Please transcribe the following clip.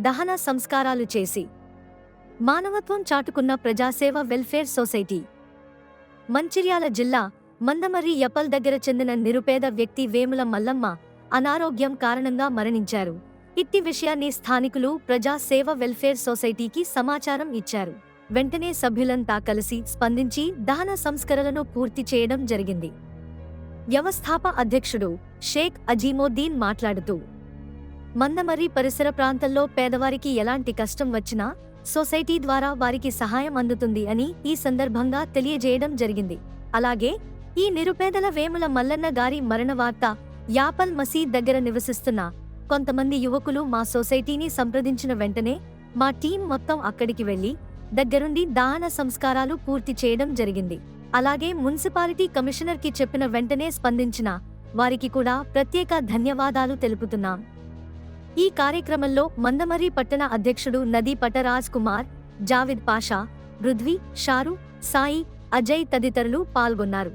దహన సంస్కారాలు చేసి. మానవత్వం చాటుకున్న ప్రజాసేవ వెల్ఫేర్ సొసైటీ. మంచిర్యాల జిల్లా మందమర్రి యపల్ దగ్గర చెందిన నిరుపేద వ్యక్తి వేముల మల్లమ్మ అనారోగ్యం కారణంగా మరణించారు. ఇట్టి విషయాన్ని స్థానికులు ప్రజా సేవ వెల్ఫేర్ సొసైటీకి సమాచారం ఇచ్చారు. వెంటనే సభ్యులంతా కలిసి స్పందించి దహన సంస్కరణను పూర్తి చేయడం జరిగింది. వ్యవస్థాప అధ్యక్షుడు షేక్ అజీమోద్దీన్ మాట్లాడుతూ మందమర్రి పరిసర ప్రాంతంలో పేదవారికి ఎలాంటి కష్టం వచ్చినా సొసైటీ ద్వారా వారికి సహాయం అందుతుంది అని ఈ సందర్భంగా తెలియజేయడం జరిగింది. అలాగే ఈ నిరుపేదల వేముల మల్లన్న గారి మరణ వార్త యాపల్ మసీద్ దగ్గర నివసిస్తున్న కొంతమంది యువకులు మా సొసైటీని సంప్రదించిన వెంటనే మా టీం మొత్తం అక్కడికి వెళ్ళి దగ్గరుండి దాన సంస్కారాలు పూర్తి చేయడం జరిగింది. అలాగే మున్సిపాలిటీ కమిషనర్కి చెప్పిన వెంటనే స్పందించిన వారికి కూడా ప్రత్యేక ధన్యవాదాలు తెలుపుతున్నాం. ఈ కార్యక్రమంలో మందమరి పట్టణ అధ్యక్షుడు నదీ పటరాజ్ కుమార్ జావిద్ పాషా పృథ్వీ షారు సాయి అజయ్ తదితరులు పాల్గొన్నారు.